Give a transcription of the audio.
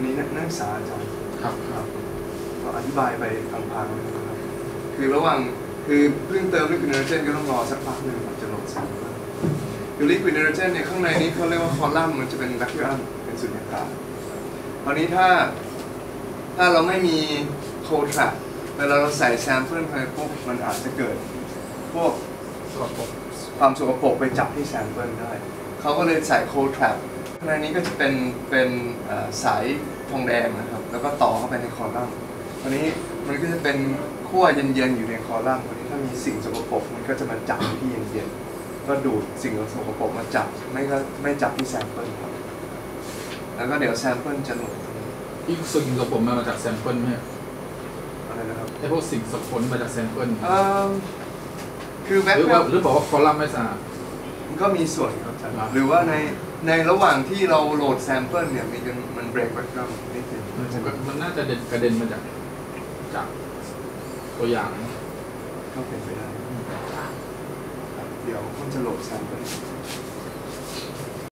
อันนี้นักนักศึกษาอาจารย์ครับครับก็อธิบายไปพังๆนะครับคือระหว่างคือเพิ่งเติมลิควิดไนโตรเจนก็ต้องรอสักพักหนึ่งครับจะโหลดแซมเปิลคือลิควิดไนโตรเจนเนี่ยข้างในนี้เขาเรียกว่าคอลัมน์มันจะเป็นแวคคิวอัมเป็นสุญญากาศคราวนี้ถ้าถ้าเราไม่มีโคทรัเวลาเราใส่แซมเปิลไปปุ๊บมันอาจจะเกิด พวกสกปรกความสกปรกไปจับที่แซมเปิลได้เขาก็เลยใส่โคทรั ข้างในนี้ก็จะเป็นเป็นเอ่อสายทองแดงนะครับ แล้วก็ต่อเข้าไปในคอลัมน์คราวนี้มันก็จะเป็นขั้วเย็นๆอยู่ในคอลัมน์คราวนี้ถ้ามีสิ่งสกปรกมันก็จะมาจับที่เย็นๆก็ดูดสิ่งสกปรกมาจับไม่ก็ไม่จับที่แซมเปิลครับแล้วก็เดี๋ยวแซมเปิลจะหลุดที่สิ่งสกปรกมันมาจากแซมเปิลไหมอะไรนะครับไอ้พวกสิ่งสกปรกมาจากแซมเปิลเอิ่มคือแบ็คหรือว่าหรือบอกว่าคอลัมน์ไม่สะอาด มันก็มีส่วนครับอาจารย์ครับหรือว่าในในระหว่างที่เราโหลดแซมเปิลเนี่ยมีกันมันเบรกแบ็กกราวด์นิดนึงมันก็มันน่าจะเด็นกระเด็นมาจากจากตัวอย่างก็เป็นไปได้ครับเดี๋ยวมันจะโหลดแซมเปิล